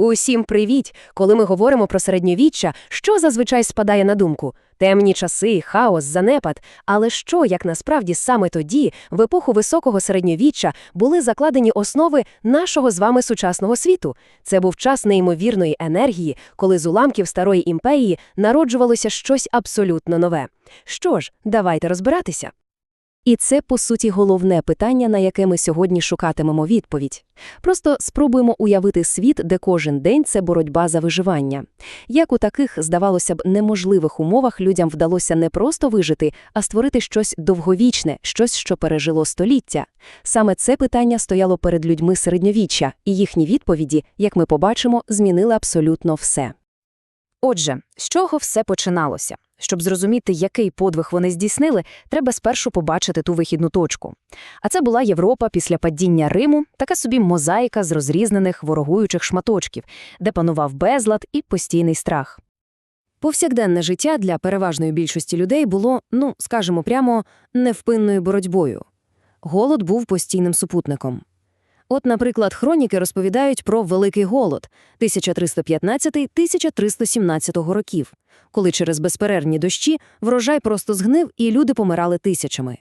Усім привіт! Коли ми говоримо про середньовіччя, що зазвичай спадає на думку? Темні часи, хаос, занепад. Але що, як насправді саме тоді, в епоху високого середньовіччя, були закладені основи нашого з вами сучасного світу? Це був час неймовірної енергії, коли з уламків старої імперії народжувалося щось абсолютно нове. Що ж, давайте розбиратися. І це, по суті, головне питання, на яке ми сьогодні шукатимемо відповідь. Просто спробуємо уявити світ, де кожен день це боротьба за виживання. Як у таких, здавалося б, неможливих умовах людям вдалося не просто вижити, а створити щось довговічне, щось, що пережило століття. Саме це питання стояло перед людьми середньовіччя, і їхні відповіді, як ми побачимо, змінили абсолютно все. Отже, з чого все починалося? Щоб зрозуміти, який подвиг вони здійснили, треба спершу побачити ту вихідну точку. А це була Європа після падіння Риму, така собі мозаїка з розрізнених ворогуючих шматочків, де панував безлад і постійний страх. Повсякденне життя для переважної більшості людей було, ну, скажімо прямо, невпинною боротьбою. Голод був постійним супутником. От, наприклад, хроніки розповідають про Великий голод 1315-1317 років, коли через безперервні дощі врожай просто згнив і люди помирали тисячами.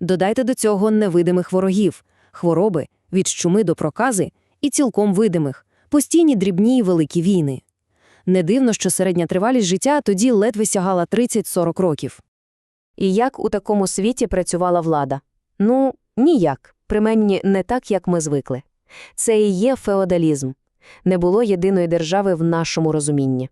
Додайте до цього невидимих ворогів, хвороби, від чуми до прокази і цілком видимих, постійні дрібні і великі війни. Не дивно, що середня тривалість життя тоді ледве сягала 30-40 років. І як у такому світі працювала влада? Ну, ніяк принаймні не так, як ми звикли. Це і є феодалізм. Не було єдиної держави в нашому розумінні.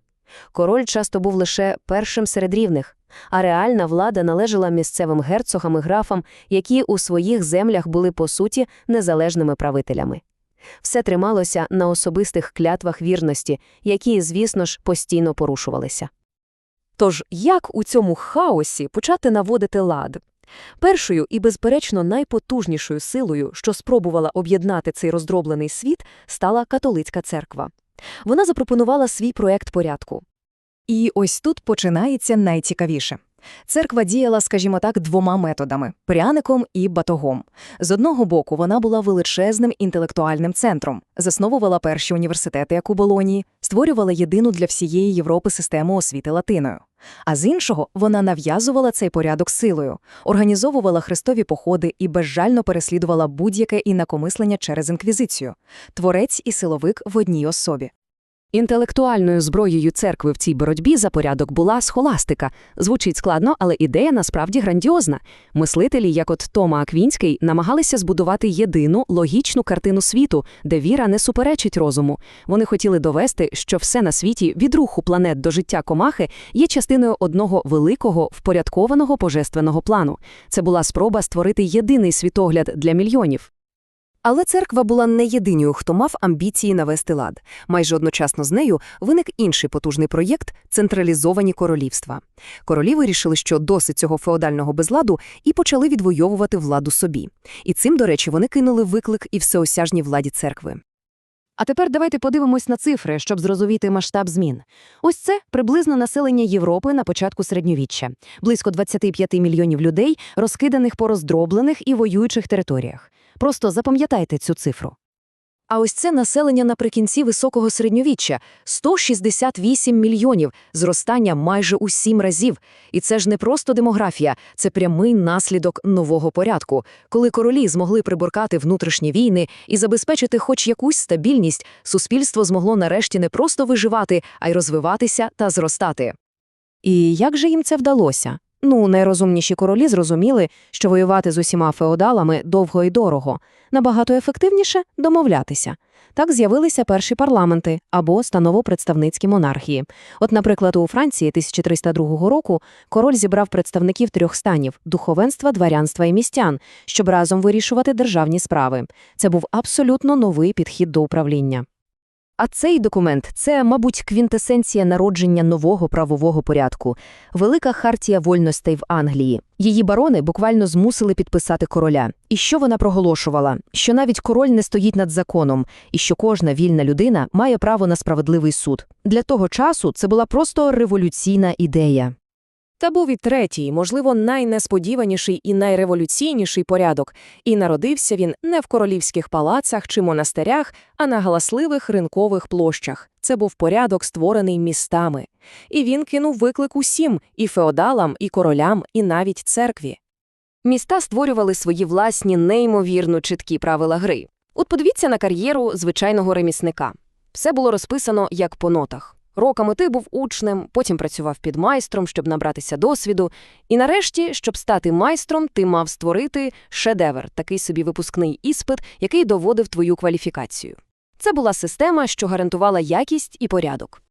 Король часто був лише першим серед рівних, а реальна влада належала місцевим герцогам і графам, які у своїх землях були, по суті, незалежними правителями. Все трималося на особистих клятвах вірності, які, звісно ж, постійно порушувалися. Тож як у цьому хаосі почати наводити лад? Першою і, безперечно, найпотужнішою силою, що спробувала об'єднати цей роздроблений світ, стала католицька церква. Вона запропонувала свій проект порядку. І ось тут починається найцікавіше. Церква діяла, скажімо так, двома методами пряником і батогом. З одного боку, вона була величезним інтелектуальним центром, засновувала перші університети, як у Болонії, створювала єдину для всієї Європи систему освіти латиною. А з іншого, вона нав'язувала цей порядок силою, організовувала хрестові походи і безжально переслідувала будь-яке інакомислення через інквізицію, творець і силовик в одній особі. Інтелектуальною зброєю церкви в цій боротьбі за порядок була схоластика. Звучить складно, але ідея насправді грандіозна. Мислителі, як от Тома Аквінський, намагалися збудувати єдину логічну картину світу, де віра не суперечить розуму. Вони хотіли довести, що все на світі від руху планет до життя комахи є частиною одного великого впорядкованого божественного плану. Це була спроба створити єдиний світогляд для мільйонів. Але церква була не єдиною, хто мав амбіції навести лад. Майже одночасно з нею виник інший потужний проєкт централізовані королівства. Королі вирішили, що досить цього феодального безладу, і почали відвоювати владу собі. І цим, до речі, вони кинули виклик і всеосяжній владі церкви. А тепер давайте подивимось на цифри, щоб зрозуміти масштаб змін. Ось це приблизно населення Європи на початку середньовіччя, близько 25 мільйонів людей, розкиданих по роздроблених і воюючих територіях. Просто запам'ятайте цю цифру. А ось це населення наприкінці високого середньовіччя 168 мільйонів, зростання майже у сім разів. І це ж не просто демографія, це прямий наслідок нового порядку. Коли королі змогли приборкати внутрішні війни і забезпечити хоч якусь стабільність, суспільство змогло нарешті не просто виживати, а й розвиватися та зростати. І як же їм це вдалося? Ну, найрозумніші королі зрозуміли, що воювати з усіма феодалами довго і дорого, набагато ефективніше домовлятися. Так з'явилися перші парламенти або станово-представницькі монархії. От, наприклад, у Франції 1302 року король зібрав представників трьох станів духовенства, дворянства і містян, щоб разом вирішувати державні справи. Це був абсолютно новий підхід до управління. А цей документ це, мабуть, квінтесенція народження нового правового порядку, велика хартія вольностей в Англії. Її барони буквально змусили підписати короля. І що вона проголошувала? Що навіть король не стоїть над законом, і що кожна вільна людина має право на справедливий суд. Для того часу це була просто революційна ідея. Та був і третій, можливо, найнесподіваніший і найреволюційніший порядок, і народився він не в королівських палацах чи монастирях, а на галасливих ринкових площах. Це був порядок, створений містами. І він кинув виклик усім – і феодалам, і королям, і навіть церкві. Міста створювали свої власні неймовірно чіткі правила гри. От подивіться на кар'єру звичайного ремісника. Все було розписано як по нотах. Роками ти був учнем, потім працював під майстром, щоб набратися досвіду. І нарешті, щоб стати майстром, ти мав створити шедевр, такий собі випускний іспит, який доводив твою кваліфікацію. Це була система, що гарантувала якість і порядок.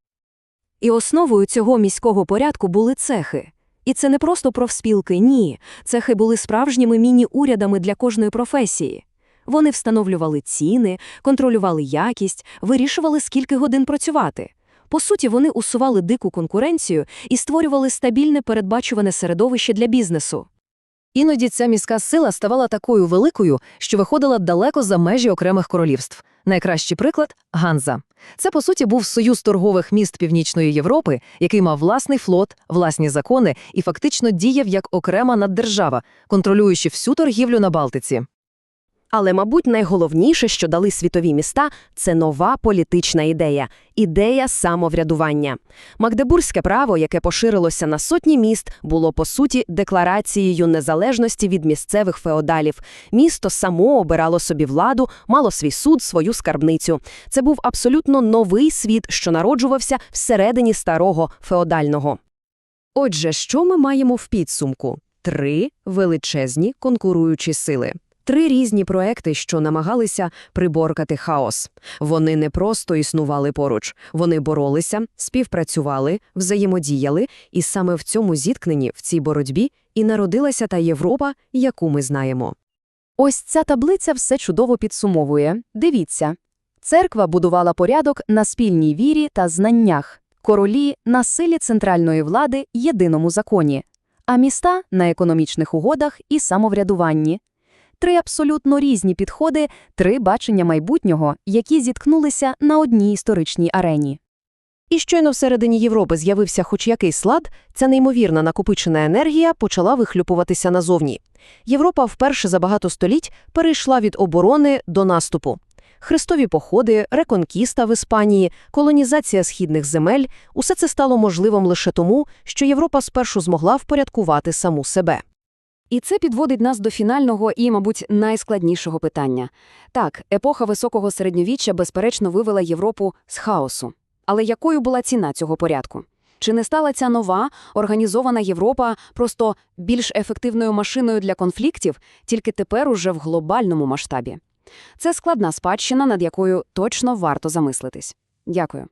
І основою цього міського порядку були цехи. І це не просто профспілки, ні. Цехи були справжніми міні-урядами для кожної професії. Вони встановлювали ціни, контролювали якість, вирішували, скільки годин працювати. По суті, вони усували дику конкуренцію і створювали стабільне передбачуване середовище для бізнесу. Іноді ця міська сила ставала такою великою, що виходила далеко за межі окремих королівств. Найкращий приклад – Ганза. Це, по суті, був союз торгових міст Північної Європи, який мав власний флот, власні закони і фактично діяв як окрема наддержава, контролюючи всю торгівлю на Балтиці. Але, мабуть, найголовніше, що дали світові міста, це нова політична ідея – ідея самоврядування. Магдебурзьке право, яке поширилося на сотні міст, було, по суті, декларацією незалежності від місцевих феодалів. Місто само обирало собі владу, мало свій суд, свою скарбницю. Це був абсолютно новий світ, що народжувався всередині старого феодального. Отже, що ми маємо в підсумку? Три величезні конкуруючі сили. Три різні проекти, що намагалися приборкати хаос. Вони не просто існували поруч, вони боролися, співпрацювали, взаємодіяли, і саме в цьому зіткненні, в цій боротьбі, і народилася та Європа, яку ми знаємо. Ось ця таблиця все чудово підсумовує. Дивіться. Церква будувала порядок на спільній вірі та знаннях, королі – на силі центральної влади єдиному законі, а міста – на економічних угодах і самоврядуванні. Три абсолютно різні підходи, три бачення майбутнього, які зіткнулися на одній історичній арені. І щойно всередині Європи з'явився хоч якийсь лад, ця неймовірна накопичена енергія почала вихлюпуватися назовні. Європа вперше за багато століть перейшла від оборони до наступу. Хрестові походи, реконкіста в Іспанії, колонізація східних земель – усе це стало можливим лише тому, що Європа спершу змогла впорядкувати саму себе. І це підводить нас до фінального і, мабуть, найскладнішого питання. Так, епоха високого середньовіччя, безперечно, вивела Європу з хаосу. Але якою була ціна цього порядку? Чи не стала ця нова, організована Європа просто більш ефективною машиною для конфліктів, тільки тепер уже в глобальному масштабі? Це складна спадщина, над якою точно варто замислитись. Дякую.